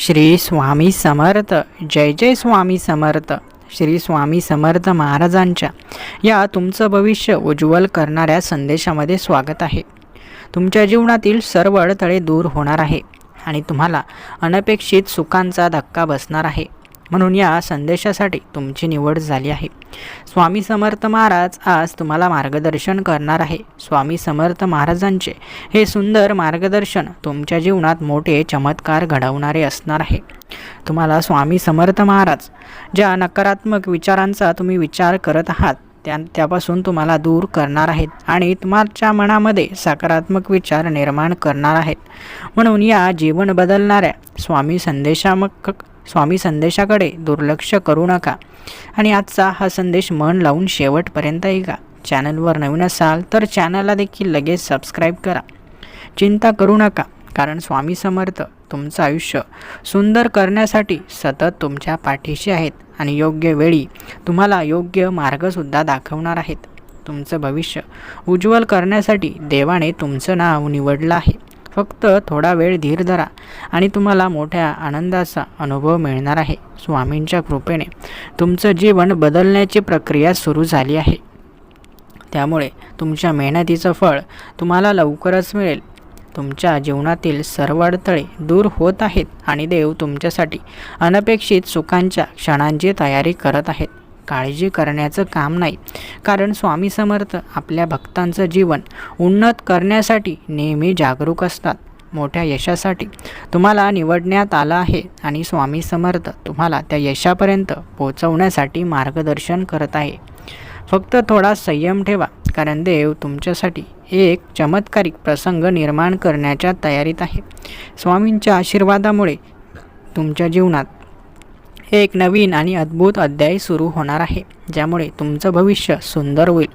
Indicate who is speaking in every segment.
Speaker 1: श्री स्वामी समर्थ. जय जय स्वामी समर्थ. श्री स्वामी समर्थ महाराजांच्या या तुमचं भविष्य उज्ज्वल करणाऱ्या संदेशामध्ये स्वागत आहे. तुमच्या जीवनातील सर्व अडथळे दूर होणार आहे आणि तुम्हाला अनपेक्षित सुखांचा धक्का बसणार आहे. म्हणून या संदेशासाठी तुमची निवड झाली आहे. स्वामी समर्थ महाराज आज तुम्हाला मार्गदर्शन करणार आहे. स्वामी समर्थ महाराजांचे हे सुंदर मार्गदर्शन तुमच्या जीवनात मोठे चमत्कार घडवणारे असणार आहे. तुम्हाला स्वामी समर्थ महाराज ज्या नकारात्मक विचारांचा तुम्ही विचार करत आहात त्या त्यापासून तुम्हाला दूर करणार आहेत आणि तुमच्या मनामध्ये सकारात्मक विचार निर्माण करणार आहेत. म्हणून या जीवन बदलणाऱ्या स्वामी संदेशामक स्वामी संदेशाकडे दुर्लक्ष करू नका. आणि आजचा हा संदेश मन लावून शेवटपर्यंत ऐका. चॅनलवर नवीन असाल तर चॅनलला देखील लगेच सबस्क्राईब करा. चिंता करू नका कारण स्वामी समर्थ तुमचं आयुष्य सुंदर करण्यासाठी सतत तुमच्या पाठीशी आहेत आणि योग्य वेळी तुम्हाला योग्य मार्गसुद्धा दाखवणार आहेत. तुमचं भविष्य उज्ज्वल करण्यासाठी देवाने तुमचं नाव निवडलं आहे. फक्त थोडा वेळ धीर धरा आणि तुम्हाला मोठ्या आनंदाचा अनुभव मिळणार आहे. स्वामींच्या कृपेने तुमचं जीवन बदलण्याची प्रक्रिया सुरू झाली आहे. त्यामुळे तुमच्या मेहनतीचं फळ तुम्हाला लवकरच मिळेल. तुमच्या जीवनातील सर्व अडथळे दूर होत आहेत आणि देव तुमच्यासाठी अनपेक्षित सुखांच्या क्षणांची तयारी करत आहेत. काळजी करण्याचं काम नाही. कारण स्वामी समर्थ आपल्या भक्तांचं जीवन उन्नत करण्यासाठी नेहमी जागरूक असतात. मोठ्या यशासाठी तुम्हाला निवडण्यात आलं आहे आणि स्वामी समर्थ तुम्हाला त्या यशापर्यंत पोचवण्यासाठी मार्गदर्शन करत आहे. फक्त थोडा संयम ठेवा कारण देव तुमच्यासाठी एक चमत्कारिक प्रसंग निर्माण करण्याच्या तयारीत आहे. स्वामींच्या आशीर्वादामुळे तुमच्या जीवनात हे एक नवीन आणि अद्भुत अध्याय सुरू होणार आहे ज्यामुळे तुमचं भविष्य सुंदर होईल.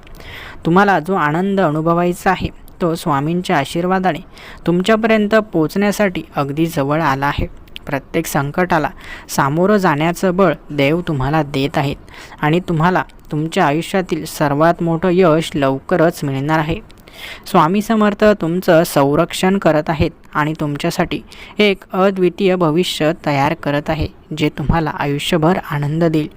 Speaker 1: तुम्हाला जो आनंद अनुभवायचा आहे तो स्वामींच्या आशीर्वादाने तुमच्यापर्यंत पोचण्यासाठी अगदी जवळ आला आहे. प्रत्येक संकटाला सामोरं जाण्याचं बळ देव तुम्हाला देत आहेत आणि तुम्हाला तुमच्या आयुष्यातील सर्वात मोठं यश लवकरच मिळणार आहे. स्वामी समर्थ तुमचं संरक्षण करत आहेत आणि तुमच्यासाठी एक अद्वितीय भविष्य तयार करत आहे जे तुम्हाला आयुष्यभर आनंद देईल.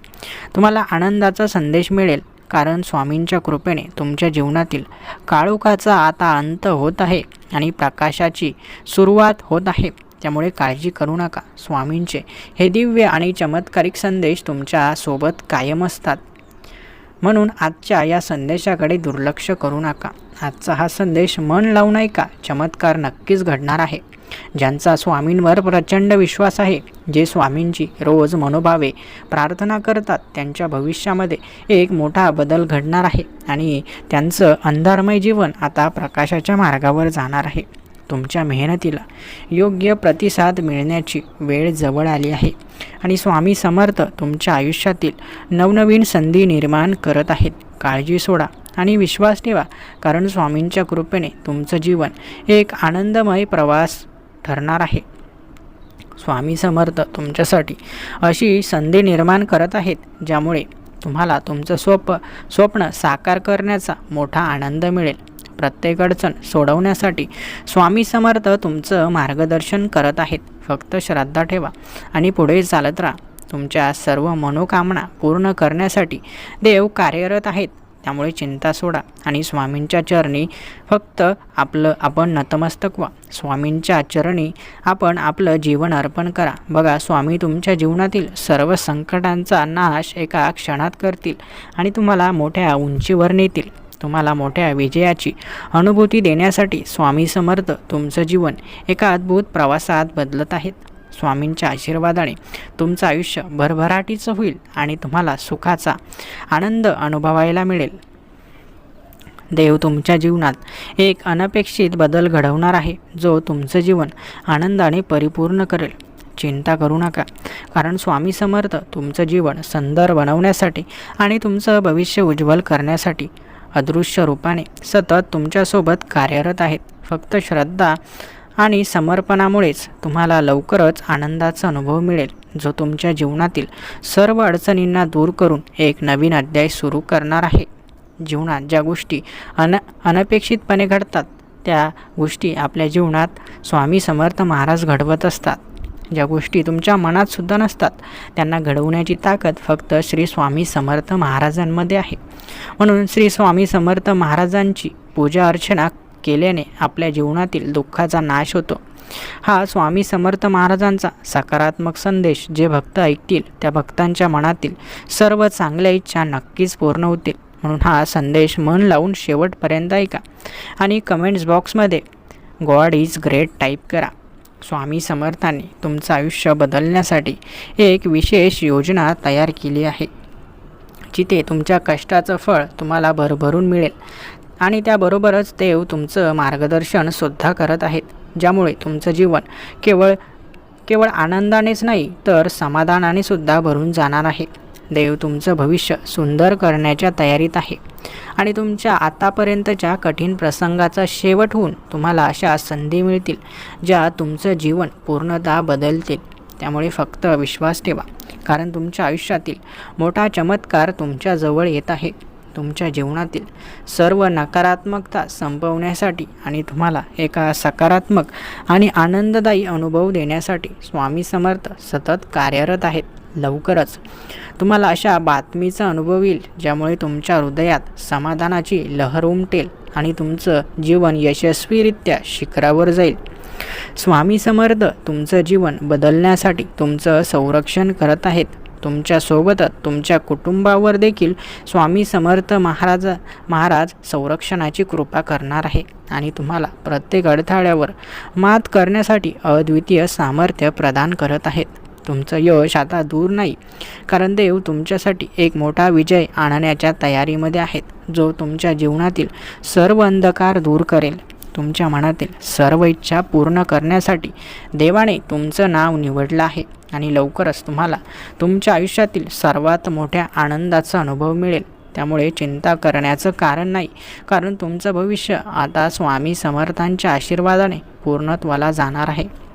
Speaker 1: तुम्हाला आनंदाचा संदेश मिळेल कारण स्वामींच्या कृपेने तुमच्या जीवनातील काळोखाचा आता अंत होत आहे आणि प्रकाशाची सुरुवात होत आहे. त्यामुळे काळजी करू नका. स्वामींचे हे दिव्य आणि चमत्कारिक संदेश तुमच्यासोबत कायम असतात. म्हणून आजच्या या संदेशाकडे दुर्लक्ष करू नका. आजचा हा संदेश मन लावून ऐका चमत्कार नक्कीच घडणार आहे. ज्यांचा स्वामींवर प्रचंड विश्वास आहे जे स्वामींची रोज मनोभावे प्रार्थना करतात त्यांच्या भविष्यामध्ये एक मोठा बदल घडणार आहे आणि त्यांचं अंधारमय जीवन आता प्रकाशाच्या मार्गावर जाणार आहे. तुमच्या मेहनतीला योग्य प्रतिसाद मिळण्याची वेळ जवळ आली आहे. आणि स्वामी समर्थ तुमच्या आयुष्यातील नवनवीन संधी निर्माण करत आहेत. काळजी सोडा आणि विश्वास ठेवा कारण स्वामींच्या कृपेने तुमचं जीवन एक आनंदमय प्रवास ठरणार आहे. स्वामी समर्थ तुमच्यासाठी अशी संधी निर्माण करत आहेत ज्यामुळे तुम्हाला तुमचं स्वप स्वप्न साकार करण्याचा मोठा आनंद मिळेल. प्रत्येक अडचण सोडवण्यासाठी स्वामी समर्थ तुमचं मार्गदर्शन करत आहेत. फक्त श्रद्धा ठेवा आणि पुढे चालत राहा. तुमच्या सर्व मनोकामना पूर्ण करण्यासाठी देव कार्यरत आहेत. त्यामुळे चिंता सोडा आणि स्वामींच्या चरणी फक्त आपलं आपण नतमस्तक व्हा. स्वामींच्या चरणी आपण आपलं जीवन अर्पण करा. बघा स्वामी तुमच्या जीवनातील सर्व संकटांचा नाश एका क्षणात करतील आणि तुम्हाला मोठ्या उंचीवर नेतील. तुम्हाला मोठ्या विजयाची अनुभूती देण्यासाठी स्वामी समर्थ तुमचं जीवन एका अद्भुत प्रवासात बदलत आहेत. स्वामींच्या आशीर्वादाने तुमचं आयुष्य भरभराटीचं होईल आणि तुम्हाला सुखाचा आनंद अनुभवायला मिळेल. देव तुमच्या जीवनात एक अनपेक्षित बदल घडवणार आहे जो तुमचं जीवन आनंदाने परिपूर्ण करेल. चिंता करू नका कारण स्वामी समर्थ तुमचं जीवन सुंदर बनवण्यासाठी आणि तुमचं भविष्य उज्ज्वल करण्यासाठी अदृश्य रूपाने सतत तुमच्यासोबत कार्यरत आहेत. फक्त श्रद्धा आणि समर्पणामुळेच तुम्हाला लवकरच आनंदाचा अनुभव मिळेल जो तुमच्या जीवनातील सर्व अडचणींना दूर करून एक नवीन अध्याय सुरू करणार आहे. जीवनात ज्या गोष्टी अन अनपेक्षितपणे घडतात त्या गोष्टी आपल्या जीवनात स्वामी समर्थ महाराज घडवत असतात. ज्या गोष्टी तुमच्या मनात सुद्धा नसतात त्यांना घडवण्याची ताकद फक्त श्री स्वामी समर्थ महाराजांमध्ये आहे. म्हणून श्री स्वामी समर्थ महाराजांची पूजा अर्चना केल्याने आपल्या जीवनातील दुःखाचा नाश होतो. हा स्वामी समर्थ महाराजांचा सकारात्मक संदेश जे भक्त ऐकतील त्या भक्तांच्या मनातील सर्व चांगल्या इच्छा नक्कीच पूर्ण होतील. म्हणून हा संदेश मन लावून शेवटपर्यंत ऐका आणि कमेंट्स बॉक्समध्ये गॉड इज ग्रेट टाईप करा. स्वामी समर्थांनी तुमचं आयुष्य बदलण्यासाठी एक विशेष योजना तयार केली आहे जिथे तुमच्या कष्टाचं फळ तुम्हाला भरभरून मिळेल आणि त्याबरोबरच देव तुमचं मार्गदर्शनसुद्धा करत आहेत ज्यामुळे तुमचं जीवन केवळ केवळ आनंदानेच नाही तर समाधानाने सुद्धा भरून जाणार आहे. देव तुमचं भविष्य सुंदर करण्याच्या तयारीत आहे. आणि तुमच्या आतापर्यंतच्या कठीण प्रसंगाचा शेवट होऊन तुम्हाला अशा संधी मिळतील ज्या तुमचं जीवन पूर्णतः बदलतील. त्यामुळे फक्त विश्वास ठेवा कारण तुमच्या आयुष्यातील मोठा चमत्कार तुमच्याजवळ येत आहे. तुमच्या जीवनातील सर्व नकारात्मकता संपवण्यासाठी आणि तुम्हाला एका सकारात्मक आणि आनंददायी अनुभव देण्यासाठी स्वामी समर्थ सतत कार्यरत आहेत. लवकरच. तुम्हाला अशा बातमीचा अनुभव येईल ज्यामुळे तुमच्या हृदयात समाधानाची लहर उमटेल आणि तुमचं जीवन यशस्वीरित्या शिखरावर जाईल. स्वामी समर्थ तुमचं जीवन बदलण्यासाठी तुमचं संरक्षण करत आहेत. तुमच्यासोबतच तुमच्या कुटुंबावर देखील स्वामी समर्थ महाराज महाराज संरक्षणाची कृपा करणार आहे आणि तुम्हाला प्रत्येक अडथळ्यावर मात करण्यासाठी अद्वितीय सामर्थ्य प्रदान करत आहेत. तुमचं यश आता दूर नाही. कारण देव तुमच्यासाठी एक मोठा विजय आणण्याच्या तयारीमध्ये आहेत. जो तुमच्या जीवनातील सर्व अंधकार दूर करेल. तुमच्या मनातील सर्व इच्छा पूर्ण करण्यासाठी देवाने तुमचं नाव निवडलं आहे. आणि लवकरच तुम्हाला तुमच्या आयुष्यातील सर्वात मोठ्या आनंदाचा अनुभव मिळेल. त्यामुळे चिंता करण्याचं कारण नाही. कारण तुमचं भविष्य आता स्वामी समर्थांच्या आशीर्वादाने पूर्णत्वाला जाणार आहे.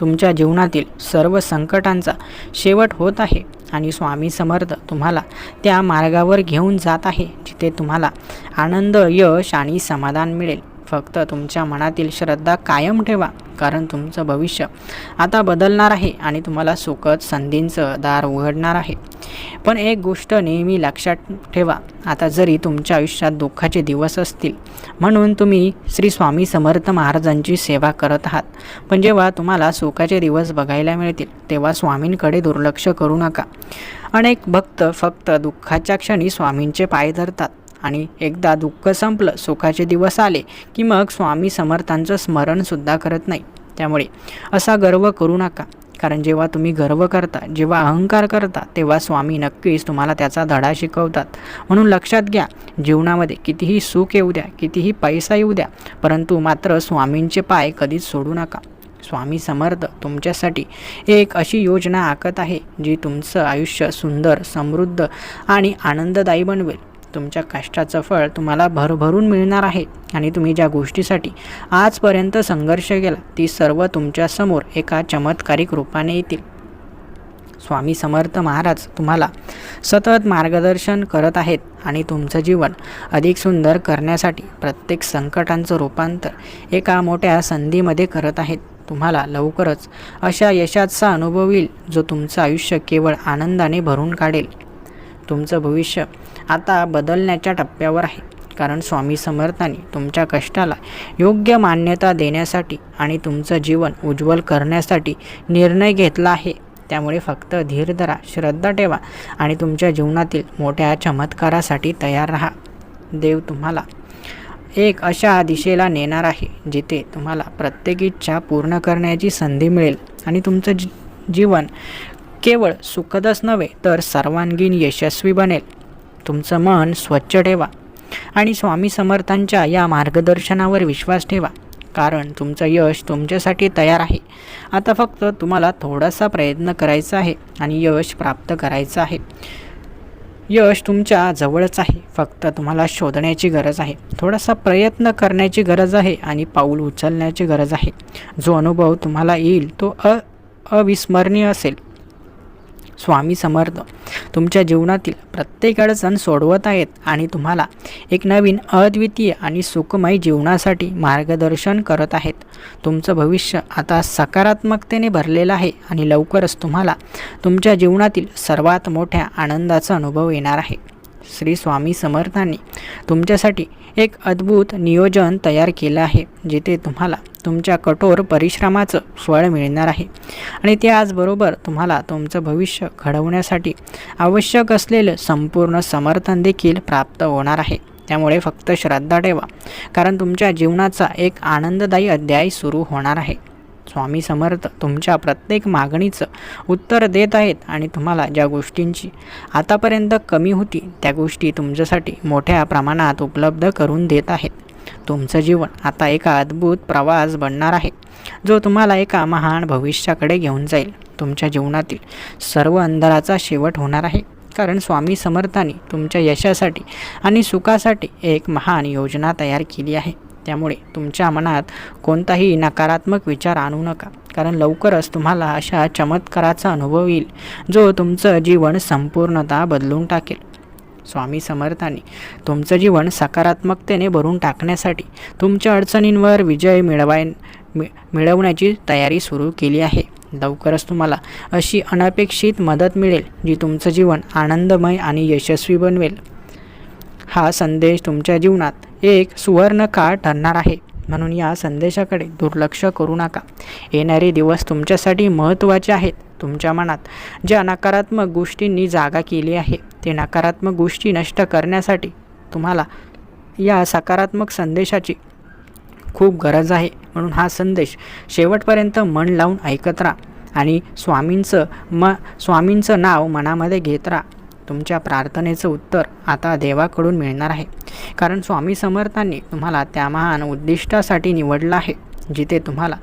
Speaker 1: तुमच्या जीवनातील सर्व संकटांचा शेवट होत आहे आणि स्वामी समर्थ तुम्हाला त्या मार्गावर घेऊन जात आहे जिथे तुम्हाला आनंद यश आणि समाधान मिळेल. फक्त तुमच्या मनातील श्रद्धा कायम ठेवा. कारण तुमचं भविष्य आता बदलणार आहे आणि तुम्हाला सुखद संधींचं दार उघडणार आहे. पण एक गोष्ट नेहमी लक्षात ठेवा आता जरी तुमच्या आयुष्यात दुःखाचे दिवस असतील म्हणून तुम्ही श्री स्वामी समर्थ महाराजांची सेवा करत आहात. पण जेव्हा तुम्हाला सुखाचे दिवस बघायला मिळतील तेव्हा स्वामींकडे दुर्लक्ष करू नका. अनेक भक्त फक्त दुःखाच्या क्षणी स्वामींचे पाय धरतात. आणि एकदा दुःख संपलं सुखाचे दिवस आले की मग स्वामी समर्थांचं स्मरणसुद्धा करत नाही. त्यामुळे असा गर्व करू नका. कारण जेव्हा तुम्ही गर्व करता जेव्हा अहंकार करता तेव्हा स्वामी नक्कीच तुम्हाला त्याचा धडा शिकवतात. म्हणून लक्षात घ्या जीवनामध्ये कितीही सुख येऊ द्या कितीही पैसा येऊ द्या परंतु मात्र स्वामींचे पाय कधीच सोडू नका. स्वामी समर्थ तुमच्यासाठी एक अशी योजना आखत आहे जी तुमचं आयुष्य सुंदर समृद्ध आणि आनंददायी बनवेल. तुमच्या कष्टाचं फळ तुम्हाला भरभरून मिळणार आहे. आणि तुम्ही ज्या गोष्टीसाठी आजपर्यंत संघर्ष केला ती सर्व तुमच्यासमोर एका चमत्कारिक रूपाने येतील. स्वामी समर्थ महाराज तुम्हाला सतत मार्गदर्शन करत आहेत आणि तुमचं जीवन अधिक सुंदर करण्यासाठी प्रत्येक संकटांचं रूपांतर एका मोठ्या संधीमध्ये करत आहेत. तुम्हाला लवकरच अशा यशाचा अनुभव येईल जो तुमचं आयुष्य केवळ आनंदाने भरून काढेल. तुमचं भविष्य आता बदलण्याच्या टप्प्यावर आहे. कारण स्वामी समर्थांनी तुमच्या कष्टाला योग्य मान्यता देण्यासाठी आणि तुमचं जीवन उज्ज्वल करण्यासाठी निर्णय घेतला आहे. त्यामुळे फक्त धीर धरा श्रद्धा ठेवा आणि तुमच्या जीवनातील मोठ्या चमत्कारासाठी तयार राहा. देव तुम्हाला एक अशा दिशेला नेणार आहे जिथे तुम्हाला प्रत्येक इच्छा पूर्ण करण्याची संधी मिळेल आणि तुमचं जी जीवन केवळ सुखदच नव्हे तर सर्वांगीण यशस्वी बनेल. तुमचं मन स्वच्छ ठेवा आणि स्वामी समर्थांच्या या मार्गदर्शनावर विश्वास ठेवा कारण तुमचं यश तुमच्यासाठी तयार आहे. आता फक्त तुम्हाला थोडासा प्रयत्न करायचा आहे आणि यश प्राप्त करायचं आहे. यश तुमच्या जवळच आहे फक्त तुम्हाला शोधण्याची गरज आहे. थोडासा प्रयत्न करण्याची गरज आहे आणि पाऊल उचलण्याची गरज आहे. जो अनुभव तुम्हाला येईल तो अ अविस्मरणीय असेल. स्वामी समर्थ. तुमच्या जीवनातील प्रत्येक अडचण सोडवत आहेत आणि तुम्हाला एक नवीन अद्वितीय आणि सुखमय जीवनासाठी मार्गदर्शन करत आहेत. तुमचं भविष्य आता सकारात्मकतेने भरलेलं आहे आणि लवकरच तुम्हाला तुमच्या जीवनातील सर्वात मोठ्या आनंदाचा अनुभव येणार आहे. श्री स्वामी समर्थांनी तुमच्यासाठी एक अद्भुत नियोजन तयार केलं आहे जिथे तुम्हाला तुमच्या कठोर परिश्रमाचं फळ मिळणार आहे. आणि त्याचबरोबर तुम्हाला तुमचं भविष्य घडवण्यासाठी आवश्यक असलेलं संपूर्ण समर्थन देखील प्राप्त होणार आहे. त्यामुळे फक्त श्रद्धा ठेवा कारण तुमच्या जीवनाचा एक आनंददायी अध्याय सुरू होणार आहे. स्वामी समर्थ तुमच्या प्रत्येक मागणीचं उत्तर देत आहेत आणि तुम्हाला ज्या गोष्टींची आतापर्यंत कमी होती त्या गोष्टी तुमच्यासाठी मोठ्या प्रमाणात उपलब्ध करून देत आहेत. तुमचं जीवन आता एका अद्भुत प्रवास बनणार आहे जो तुम्हाला एका महान भविष्याकडे घेऊन जाईल. तुमच्या जीवनातील सर्व अंधाराचा शेवट होणार आहे कारण स्वामी समर्थाने तुमच्या यशासाठी आणि सुखासाठी एक महान योजना तयार केली आहे. त्यामुळे तुमच्या मनात कोणताही नकारात्मक विचार आणू नका. कारण लवकरच तुम्हाला अशा चमत्काराचा अनुभव येईल जो तुमचं जीवन संपूर्णतः बदलून टाकेल. स्वामी समर्थांनी तुमचं जीवन सकारात्मकतेने भरून टाकण्यासाठी तुमच्या अडचणींवर विजय मिळवाय मि मिळवण्याची तयारी सुरू केली आहे. लवकरच तुम्हाला अशी अनपेक्षित मदत मिळेल जी तुमचं जीवन आनंदमय आणि यशस्वी बनवेल. हा संदेश तुमच्या जीवनात एक सुवर्ण काळ ठरणार आहे. म्हणून या संदेशाकडे दुर्लक्ष करू नका. येणारे दिवस तुमच्यासाठी महत्त्वाचे आहेत. तुमच्या मनात ज्या नकारात्मक गोष्टींनी जागा केली आहे ते नकारात्मक गोष्टी नष्ट करण्यासाठी तुम्हाला या सकारात्मक संदेशाची खूप गरज आहे. म्हणून हा संदेश शेवटपर्यंत मन लावून ऐकत राहा आणि स्वामींचं म स्वामींचं नाव मनामध्ये घेत राहा. तुमच्या प्रार्थनेचं उत्तर आता देवाकडून मिळणार आहे. कारण स्वामी समर्थांनी तुम्हाला त्या महान उद्दिष्टासाठी निवडलं आहे जिथे तुम्हाला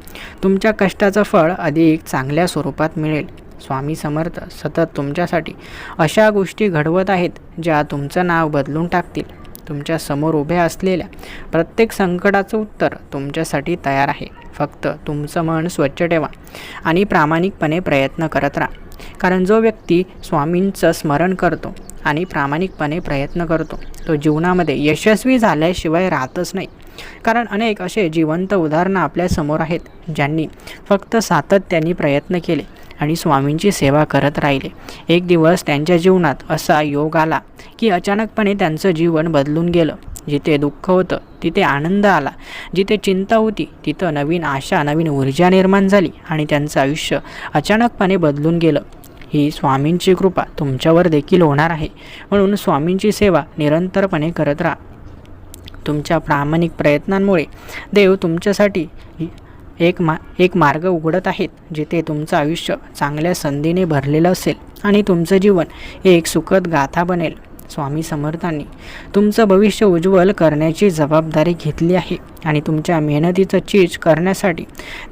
Speaker 1: तुमच्या कष्टाचं फळ अधिक चांगल्या स्वरूपात मिळेल. स्वामी समर्थ सतत तुमच्यासाठी अशा गोष्टी घडवत आहेत ज्या तुमचं नाव बदलून टाकतील. तुमच्यासमोर उभ्या असलेल्या प्रत्येक संकटाचं उत्तर तुमच्यासाठी तयार आहे. फक्त तुमचं मन स्वच्छ ठेवा आणि प्रामाणिकपणे प्रयत्न करत राहा. कारण जो व्यक्ती स्वामींचं स्मरण करतो आणि प्रामाणिकपणे प्रयत्न करतो तो जीवनामध्ये यशस्वी झाल्याशिवाय राहतच नाही. कारण अनेक असे जिवंत उदाहरणं आपल्यासमोर आहेत ज्यांनी फक्त सातत्याने प्रयत्न केले आणि स्वामींची सेवा करत राहिले. एक दिवस त्यांच्या जीवनात असा योग आला की अचानकपणे त्यांचं जीवन बदलून गेलं. जिथे दुःख होतं तिथे आनंद आला. जिथे चिंता होती तिथं नवीन आशा नवीन ऊर्जा निर्माण झाली आणि त्यांचं आयुष्य अचानकपणे बदलून गेलं. ही स्वामींची कृपा तुमच्यावर देखील होणार आहे. म्हणून स्वामींची सेवा निरंतरपणे करत राहा. तुमच्या प्रामाणिक प्रयत्नांमुळे देव तुमच्यासाठी एक मा एक मार्ग उघडत आहेत जिथे तुमचं आयुष्य चांगल्या संधीने भरलेलं असेल आणि तुमचं जीवन एक सुखद गाथा बनेल. स्वामी समर्थांनी तुमचं भविष्य उज्ज्वल करण्याची जबाबदारी घेतली आहे आणि तुमच्या मेहनतीचं चीज करण्यासाठी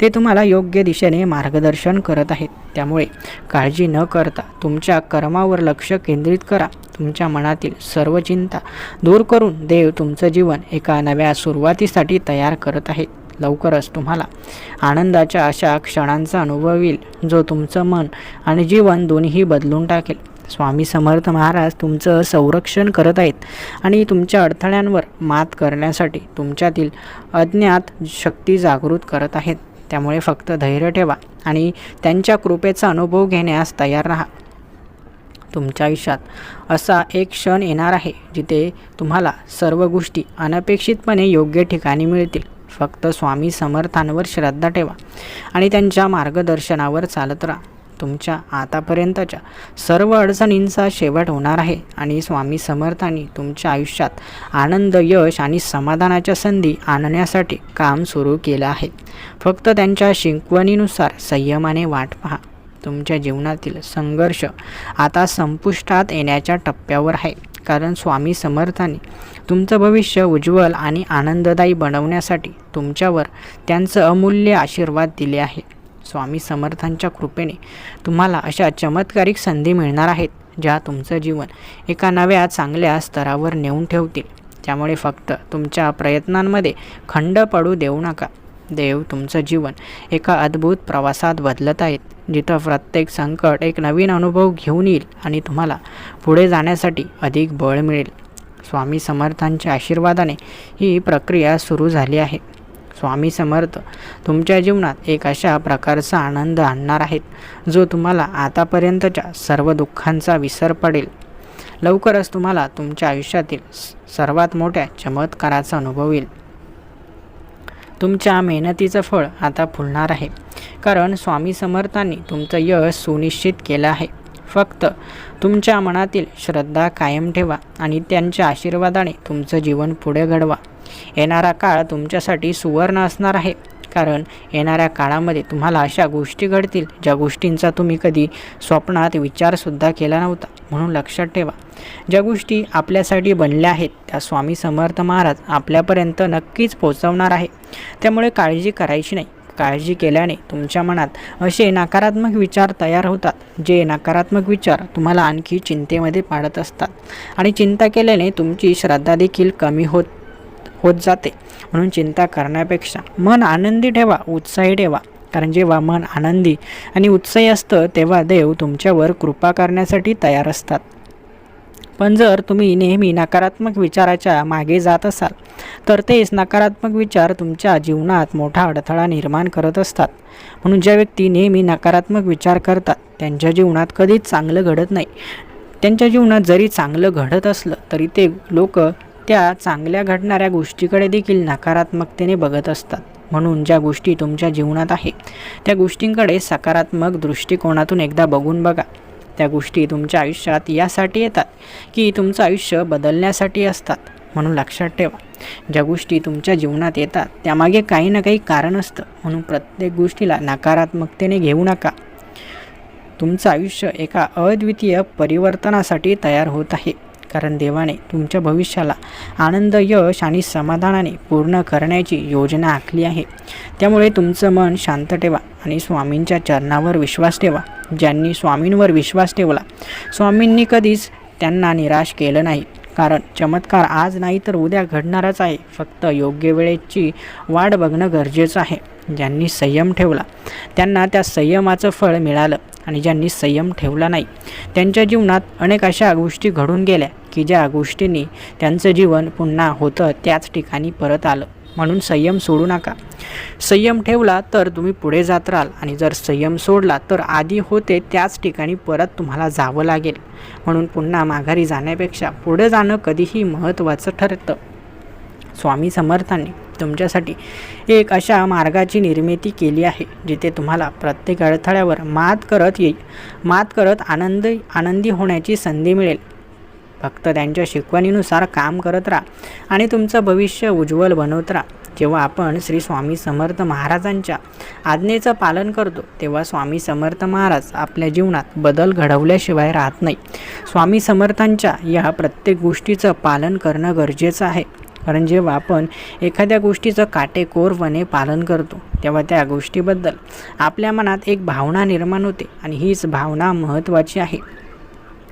Speaker 1: ते तुम्हाला योग्य दिशेने मार्गदर्शन करत आहेत. त्यामुळे काळजी न करता तुमच्या कर्मावर लक्ष केंद्रित करा. तुमच्या मनातील सर्व चिंता दूर करून देव तुमचं जीवन एका नव्या सुरुवातीसाठी तयार करत आहे. लवकरच तुम्हाला आनंदाच्या अशा क्षणांचा अनुभव येईल जो तुमचं मन आणि जीवन दोन्ही बदलून टाकेल. स्वामी समर्थ महाराज तुमचं संरक्षण करत आहेत आणि तुमच्या अडथळ्यांवर मात करण्यासाठी तुमच्यातील अज्ञात शक्ती जागृत करत आहेत. त्यामुळे फक्त धैर्य ठेवा आणि त्यांच्या कृपेचा अनुभव घेण्यास तयार राहा. तुमच्या आयुष्यात असा एक क्षण येणार आहे जिथे तुम्हाला सर्व गोष्टी अनपेक्षितपणे योग्य ठिकाणी मिळतील. फक्त स्वामी समर्थांवर श्रद्धा ठेवा आणि त्यांच्या मार्गदर्शनावर चालत राहा. तुमच्या आतापर्यंतच्या सर्व अडचणींचा शेवट होणार आहे. आणि स्वामी समर्थांनी तुमच्या आयुष्यात आनंद यश आणि समाधानाच्या संधी आणण्यासाठी काम सुरू केलं आहे. फक्त त्यांच्या शिकवणीनुसार संयमाने वाट पहा. तुमच्या जीवनातील संघर्ष आता संपुष्टात येण्याच्या टप्प्यावर आहे. कारण स्वामी समर्थांनी तुमचं भविष्य उज्ज्वल आणि आनंददायी बनवण्यासाठी तुमच्यावर त्यांचं अमूल्य आशीर्वाद दिले आहे. स्वामी समर्थांच्या कृपेने तुम्हाला अशा चमत्कारिक संधी मिळणार आहेत ज्या तुमचं जीवन एका नव्या चांगल्या स्तरावर नेऊन ठेवतील. त्यामुळे फक्त तुमच्या प्रयत्नांमध्ये खंड पडू देऊ नका. देव तुमचं जीवन एका अद्भुत प्रवासात बदलत आहेत जिथं प्रत्येक संकट एक नवीन अनुभव घेऊन येईल आणि तुम्हाला पुढे जाण्यासाठी अधिक बळ मिळेल. स्वामी समर्थांच्या आशीर्वादाने ही प्रक्रिया सुरू झाली आहे. स्वामी समर्थ तुमच्या जीवनात एक अशा प्रकारचा आनंद आणणार आहेत जो तुम्हाला आतापर्यंतच्या सर्व दुःखांचा विसर पडेल. लवकरच तुम्हाला तुमच्या आयुष्यातील स- सर्वात मोठ्या चमत्काराचा अनुभव येईल. तुमच्या मेहनतीचं फळ आता फुलणार आहे कारण स्वामी समर्थांनी तुमचं यश सुनिश्चित केलं आहे. फक्त तुमच्या मनातील श्रद्धा कायम ठेवा आणि त्यांच्या आशीर्वादाने तुमचं जीवन पुढे घडवा. येणारा काळ तुमच्यासाठी सुवर्ण असणार आहे. कारण येणाऱ्या काळामध्ये तुम्हाला अशा गोष्टी घडतील ज्या गोष्टींचा तुम्ही कधी स्वप्नात विचारसुद्धा केला नव्हता. म्हणून लक्षात ठेवा ज्या गोष्टी आपल्यासाठी बनल्या आहेत त्या स्वामी समर्थ महाराज आपल्यापर्यंत नक्कीच पोचवणार आहे. त्यामुळे काळजी करायची नाही. काळजी केल्याने तुमच्या मनात असे नकारात्मक विचार तयार होतात जे नकारात्मक विचार तुम्हाला आणखी चिंतेमध्ये पाडत असतात. आणि चिंता केल्याने तुमची श्रद्धा देखील कमी होत होत जाते. म्हणून चिंता करण्यापेक्षा मन आनंदी ठेवा उत्साही ठेवा. कारण जेव्हा मन आनंदी आणि उत्साही असतं तेव्हा देव तुमच्यावर कृपा करण्यासाठी तयार असतात. पण जर तुम्ही नेहमी नकारात्मक विचाराच्या मागे जात असाल तर तेच नकारात्मक विचार तुमच्या जीवनात मोठा अडथळा निर्माण करत असतात. म्हणून ज्या व्यक्ती नेहमी नकारात्मक विचार करतात त्यांच्या जीवनात कधीच चांगलं घडत नाही. त्यांच्या जीवनात जरी चांगलं घडत असलं तरी ते लोक त्या चांगल्या घडणाऱ्या गोष्टीकडे देखील नकारात्मकतेने बघत असतात. म्हणून ज्या गोष्टी तुमच्या जीवनात आहे त्या गोष्टींकडे सकारात्मक दृष्टिकोनातून एकदा बघून बघा. त्या गोष्टी तुमच्या आयुष्यात यासाठी येतात की तुमचं आयुष्य बदलण्यासाठी असतात. म्हणून लक्षात ठेवा ज्या गोष्टी तुमच्या जीवनात येतात त्यामागे काही ना काही कारण असतं. म्हणून प्रत्येक गोष्टीला नकारात्मकतेने घेऊ नका. तुमचं आयुष्य एका अद्वितीय परिवर्तनासाठी तयार होत आहे. कारण देवाने तुमच्या भविष्याला आनंद यश आणि समाधानाने पूर्ण करण्याची योजना आखली आहे. त्यामुळे तुमचं मन शांत ठेवा आणि स्वामींच्या चरणावर विश्वास ठेवा. ज्यांनी स्वामींवर विश्वास ठेवला स्वामींनी कधीच त्यांना निराश केलं नाही. कारण चमत्कार आज नाही तर उद्या घडणारच आहे. फक्त योग्य वेळेची वाढ बघणं गरजेचं आहे. ज्यांनी संयम ठेवला त्यांना त्या संयमाचं फळ मिळालं आणि ज्यांनी संयम ठेवला नाही त्यांच्या जीवनात अनेक अशा गोष्टी घडून गेल्या. की ज्या गोष्टींनी त्यांचं जीवन पुन्हा होतं त्याच ठिकाणी परत आलं. म्हणून संयम सोडू नका. संयम ठेवला तर तुम्ही पुढे जात राहाल आणि जर संयम सोडला तर आधी होते त्याच ठिकाणी परत तुम्हाला जावं लागेल. म्हणून पुन्हा माघारी जाण्यापेक्षा पुढे जाणं कधीही महत्त्वाचं ठरतं. स्वामी समर्थांनी तुमच्यासाठी एक अशा मार्गाची निर्मिती केली आहे जिथे तुम्हाला प्रत्येक अडथळ्यावर मात करत येईल. मात करत आनंद आनंदी होण्याची संधी मिळेल. फक्त त्यांच्या शिकवणीनुसार काम करत राहा आणि तुमचं भविष्य उज्ज्वल बनवत राहा. जेव्हा आपण श्री स्वामी समर्थ महाराजांच्या आज्ञेचं पालन करतो तेव्हा स्वामी समर्थ महाराज आपल्या जीवनात बदल घडवल्याशिवाय राहत नाही. स्वामी समर्थांच्या या प्रत्येक गोष्टीचं पालन करणं गरजेचं आहे. कारण जेव्हा आपण एखाद्या गोष्टीचं काटेकोरपणे पालन करतो तेव्हा त्या गोष्टीबद्दल आपल्या मनात एक भावना निर्माण होते आणि हीच भावना महत्त्वाची आहे.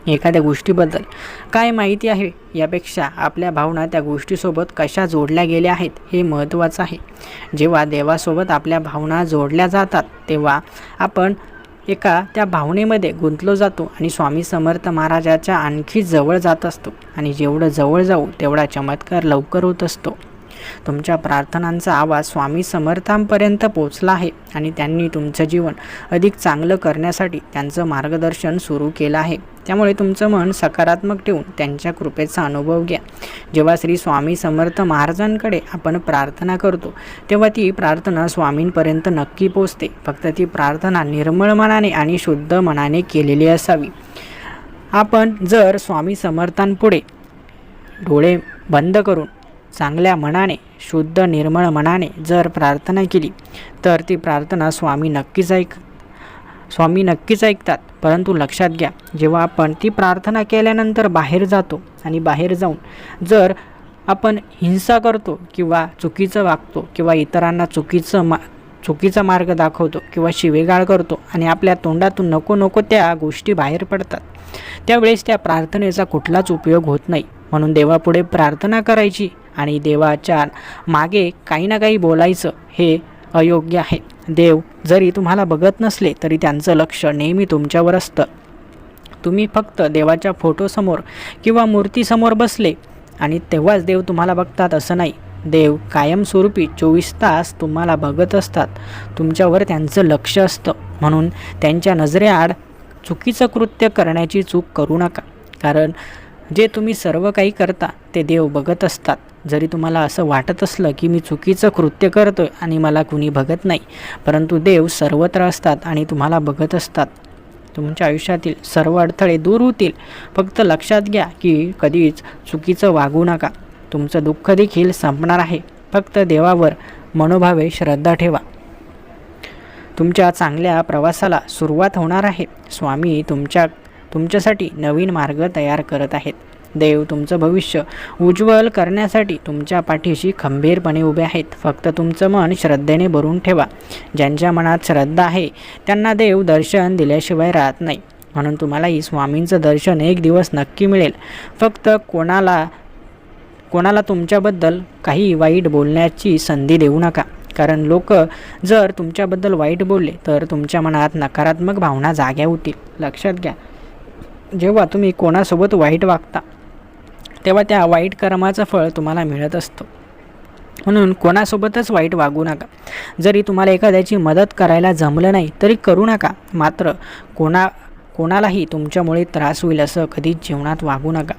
Speaker 1: एखाद्या गोष्टीबद्दल. काय माहिती आहे? यापेक्षा आपल्या भावना त्या गोष्टीसोबत कशा जोडल्या गेल्या आहेत हे महत्त्वाचं आहे. जेव्हा देवासोबत आपल्या भावना जोडल्या जातात तेव्हा आपण एका त्या भावनेमध्ये गुंतलो जातो आणि स्वामी समर्थ महाराजाच्या आणखी जवळ जात असतो. आणि जेवढं जवळ जाऊ तेवढा चमत्कार लवकर होत असतो. तुमच्या प्रार्थनांचा आवाज स्वामी समर्थांपर्यंत पोचला आहे आणि त्यांनी तुमचं जीवन अधिक चांगलं करण्यासाठी त्यांचं मार्गदर्शन सुरू केलं आहे. त्यामुळे तुमचं मन सकारात्मक ठेवून त्यांच्या कृपेचा अनुभव घ्या. जेव्हा श्री स्वामी समर्थ महाराजांकडे आपण प्रार्थना करतो तेव्हा ती प्रार्थना स्वामींपर्यंत नक्की पोचते फक्त ती प्रार्थना निर्मळ मनाने आणि शुद्ध मनाने केलेली असावी. आपण जर स्वामी समर्थांपुढे डोळे बंद करून चांगल्या मनाने शुद्ध निर्मळ मनाने जर प्रार्थना केली तर ती प्रार्थना स्वामी नक्कीच ऐक स्वामी नक्कीच ऐकतात. परंतु लक्षात घ्या जेव्हा आपण ती प्रार्थना केल्यानंतर बाहेर जातो आणि बाहेर जाऊन जर आपण हिंसा करतो किंवा चुकीचं वागतो किंवा इतरांना चुकीचं मा चुकीचा मार्ग दाखवतो किंवा शिवेगाळ करतो आणि आपल्या तोंडातून नको नको त्या गोष्टी बाहेर पडतात त्यावेळेस त्या प्रार्थनेचा कुठलाच उपयोग होत नाही. म्हणून देवापुढे प्रार्थना करायची आणि देवाच्या मागे काही ना काही बोलायचं हे अयोग्य आहे. देव जरी तुम्हाला बघत नसले तरी त्यांचं लक्ष नेहमी तुमच्यावर असतं. तुम्ही फक्त देवाच्या फोटोसमोर किंवा मूर्तीसमोर बसले आणि तेव्हाच देव तुम्हाला बघतात असं नाही. देव कायमस्वरूपी चोवीस तास तुम्हाला बघत असतात. तुमच्यावर त्यांचं लक्ष असतं. म्हणून त्यांच्या नजरेआड चुकीचं कृत्य करण्याची चूक करू नका. कारण जे तुम्ही सर्व काही करता ते देव बघत असतात. जरी तुम्हाला असं वाटत असलं की मी चुकीचं कृत्य करतो आहे आणि मला कुणी बघत नाही परंतु देव सर्वत्र असतात आणि तुम्हाला बघत असतात. तुमच्या आयुष्यातील सर्व अडथळे दूर होतील. फक्त लक्षात घ्या की कधीच चुकीचं वागू नका. तुमचं दुःख देखील संपणार आहे. फक्त देवावर मनोभावे श्रद्धा ठेवा. तुमच्या चांगल्या प्रवासाला सुरुवात होणार आहे. स्वामी तुमच्या तुमच्यासाठी नवीन मार्ग तयार करत आहेत. देव तुमचं भविष्य उज्ज्वल करण्यासाठी तुमच्या पाठीशी खंबीरपणे उभे आहेत. फक्त तुमचं मन श्रद्धेने भरून ठेवा. ज्यांच्या मनात श्रद्धा आहे त्यांना देव दर्शन दिल्याशिवाय राहत नाही. म्हणून तुम्हालाही स्वामींचं दर्शन एक दिवस नक्की मिळेल. फक्त कोणाला कोणाला तुमच्याबद्दल काही वाईट बोलण्याची संधी देऊ नका. कारण लोक जर तुमच्याबद्दल वाईट बोलले तर तुमच्या मनात नकारात्मक भावना जाग्या होतील. लक्षात घ्या. जेव्हा तुम्ही कोणासोबत वाईट वागता तेव्हा त्या वाईट कर्माचं फळ तुम्हाला मिळत असतं. म्हणून कोणासोबतच वाईट वागू नका. जरी तुम्हाला एखाद्याची मदत करायला जमलं नाही तरी करू नका. मात्र कोणा कोणालाही तुमच्यामुळे त्रास होईल असं कधीच जीवनात वागू नका.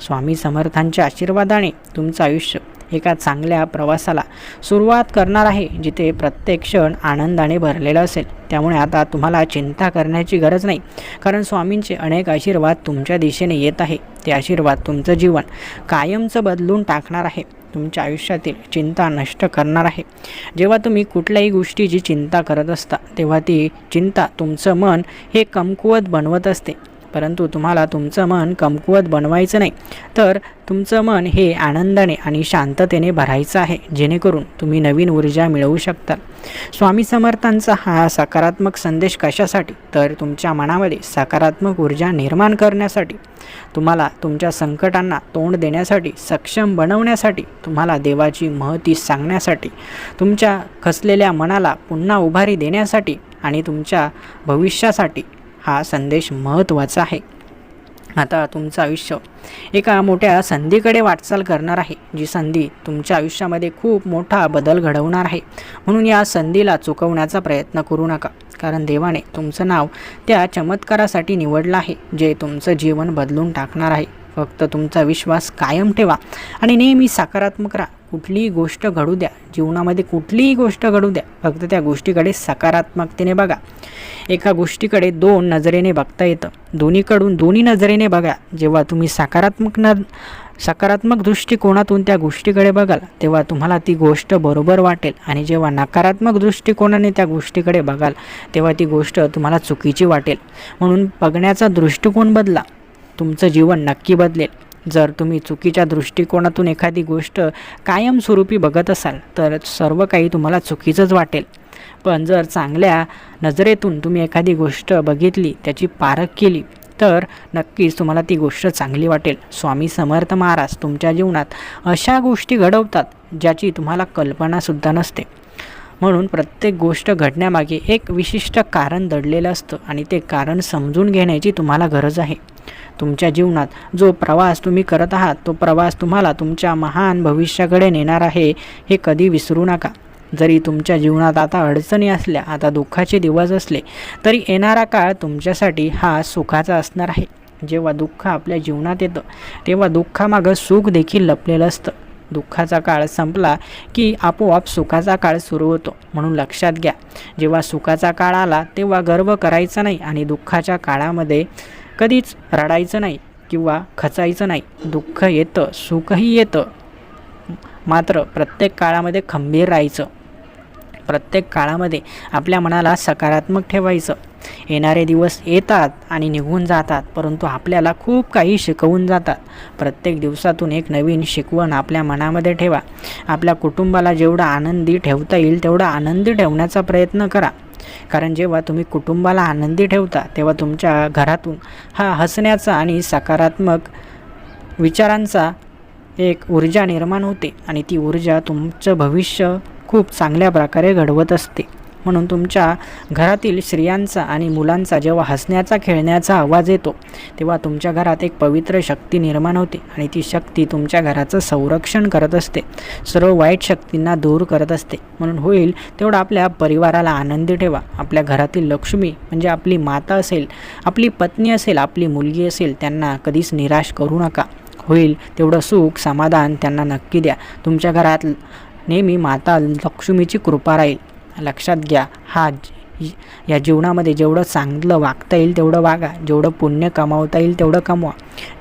Speaker 1: स्वामी समर्थांच्या आशीर्वादाने तुमचं आयुष्य एका चांगल्या प्रवासाला सुरुवात करणार आहे जिथे प्रत्येक क्षण आनंदाने भरलेला असेल. त्यामुळे आता तुम्हाला चिंता करण्याची गरज नाही. कारण स्वामींचे अनेक आशीर्वाद तुमच्या दिशेने येत आहे. ते आशीर्वाद तुमचं जीवन कायमचं बदलून टाकणार आहे. तुमच्या आयुष्यातील चिंता नष्ट करणार आहे. जेव्हा तुम्ही कुठल्याही गोष्टीची चिंता करत असता तेव्हा ती चिंता तुमचं मन हे कमकुवत बनवत असते. परंतु तुम्हाला तुमचं मन कमकुवत बनवायचं नाही. तर तुमचं मन हे आनंदाने आणि शांततेने भरायचं आहे जेणेकरून तुम्ही नवीन ऊर्जा मिळवू शकता. स्वामी समर्थांचा हा सकारात्मक संदेश कशासाठी? तर तुमच्या मनामध्ये सकारात्मक ऊर्जा निर्माण करण्यासाठी. तुम्हाला तुमच्या संकटांना तोंड देण्यासाठी सक्षम बनवण्यासाठी तुम्हाला देवाची महती सांगण्यासाठी तुमच्या खसलेल्या मनाला पुन्हा उभारी देण्यासाठी आणि तुमच्या भविष्यासाठी हा संदेश महत्त्वाचा आहे. आता तुमचं आयुष्य. एका मोठ्या संधीकडे वाटचाल करणार आहे जी संधी तुमच्या आयुष्यामध्ये खूप मोठा बदल घडवणार आहे. म्हणून या संधीला चुकवण्याचा प्रयत्न करू नका कारण देवाने तुमचं नाव त्या चमत्कारासाठी निवडलं आहे जे तुमचं जीवन बदलून टाकणार आहे. फक्त तुमचा विश्वास कायम ठेवा आणि नेहमी सकारात्मक राहा. कुठलीही गोष्ट घडू द्या. जीवनामध्ये कुठलीही गोष्ट घडू द्या. फक्त त्या गोष्टीकडे सकारात्मकतेने बघा. एका गोष्टीकडे दोन नजरेने बघता येतं. दोन्हीकडून दोन्ही नजरेने बघा. जेव्हा तुम्ही सकारात्मक न सकारात्मक दृष्टिकोनातून त्या गोष्टीकडे बघाल तेव्हा तुम्हाला ती गोष्ट बरोबर वाटेल. आणि जेव्हा नकारात्मक दृष्टिकोनाने त्या गोष्टीकडे बघाल तेव्हा ती गोष्ट तुम्हाला चुकीची वाटेल. म्हणून बघण्याचा दृष्टिकोन बदला. तुमचं जीवन नक्की बदलेल. जर तुम्ही चुकीच्या दृष्टिकोनातून एखादी गोष्ट कायमस्वरूपी बघत असाल तर सर्व काही तुम्हाला चुकीचंच वाटेल. पण जर चांगल्या नजरेतून तुम्ही एखादी गोष्ट बघितली त्याची पारख केली तर नक्कीच तुम्हाला ती गोष्ट चांगली वाटेल. स्वामी समर्थ महाराज तुमच्या जीवनात अशा गोष्टी घडवतात ज्याची तुम्हाला कल्पनासुद्धा नसते. म्हणून प्रत्येक गोष्ट घडण्यामागे एक विशिष्ट कारण दडलेलं असतं आणि ते कारण समजून घेण्याची तुम्हाला गरज आहे. तुमच्या जीवनात जो प्रवास तुम्ही करत आहात तो प्रवास तुम्हाला तुमच्या महान भविष्याकडे नेणार आहे हे कधी विसरू नका. जरी तुमच्या जीवनात आता अडचणी असल्या आता दुःखाचे दिवस असले तरी येणारा काळ तुमच्यासाठी हा सुखाचा असणार आहे. जेव्हा दुःख आपल्या जीवनात येतं तेव्हा दुःखामागं सुख देखील लपलेलं असतं. दुःखाचा काळ संपला की आपोआप सुखाचा काळ सुरू होतो. म्हणून लक्षात घ्या जेव्हा सुखाचा काळ आला तेव्हा गर्व करायचा नाही आणि दुःखाच्या काळामध्ये कधीच रडायचं नाही किंवा खचायचं नाही. दुःख येतं सुखही येतं. मात्र प्रत्येक काळामध्ये खंबीर राहायचं. प्रत्येक काळामध्ये आपल्या मनाला सकारात्मक ठेवायचं. येणारे दिवस येतात आणि निघून जातात परंतु आपल्याला खूप काही शिकवून जातात. प्रत्येक दिवसातून एक नवीन शिकवण आपल्या मनामध्ये ठेवा. आपल्या कुटुंबाला जेवढा आनंदी ठेवता येईल तेवढा आनंदी ठेवण्याचा प्रयत्न करा. कारण जेव्हा तुम्ही कुटुंबाला आनंदी ठेवता तेव्हा तुमच्या घरातून हा हसण्याचा आणि सकारात्मक विचारांचा एक ऊर्जा निर्माण होते आणि ती ऊर्जा तुमचं भविष्य खूप चांगल्या प्रकारे घडवत असते. म्हणून तुमच्या घरातील स्त्रियांचा आणि मुलांचा जेव्हा हसण्याचा खेळण्याचा आवाज येतो तेव्हा तुमच्या घरात एक पवित्र शक्ती निर्माण होते आणि ती शक्ती तुमच्या घराचं संरक्षण करत असते. सर्व वाईट शक्तींना दूर करत असते. म्हणून होईल तेवढं आपल्या परिवाराला आनंदी ठेवा. आपल्या घरातील लक्ष्मी म्हणजे आपली माता असेल आपली पत्नी असेल आपली मुलगी असेल त्यांना कधीच निराश करू नका. होईल तेवढं सुख समाधान त्यांना नक्की द्या. तुमच्या घरात नेहमी माता लक्ष्मीची कृपा राहील. लक्षात घ्या. हा या जीवनामध्ये जेवढं चांगलं वागता येईल तेवढं वागा. जेवढं पुण्य कमावता येईल तेवढं कमवा.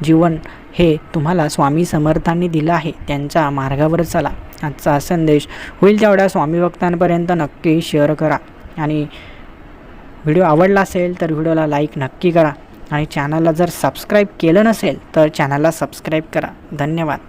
Speaker 1: जीवन हे तुम्हाला स्वामी समर्थांनी दिलं आहे. त्यांच्या मार्गावर चला. आजचा हा संदेश होईल तेवढ्या स्वामी भक्तांपर्यंत नक्की शेअर करा. आणि व्हिडिओ आवडला असेल तर व्हिडिओला लाईक नक्की करा. आणि चॅनलला जर सबस्क्राईब केलं नसेल तर चॅनलला सबस्क्राईब करा. धन्यवाद.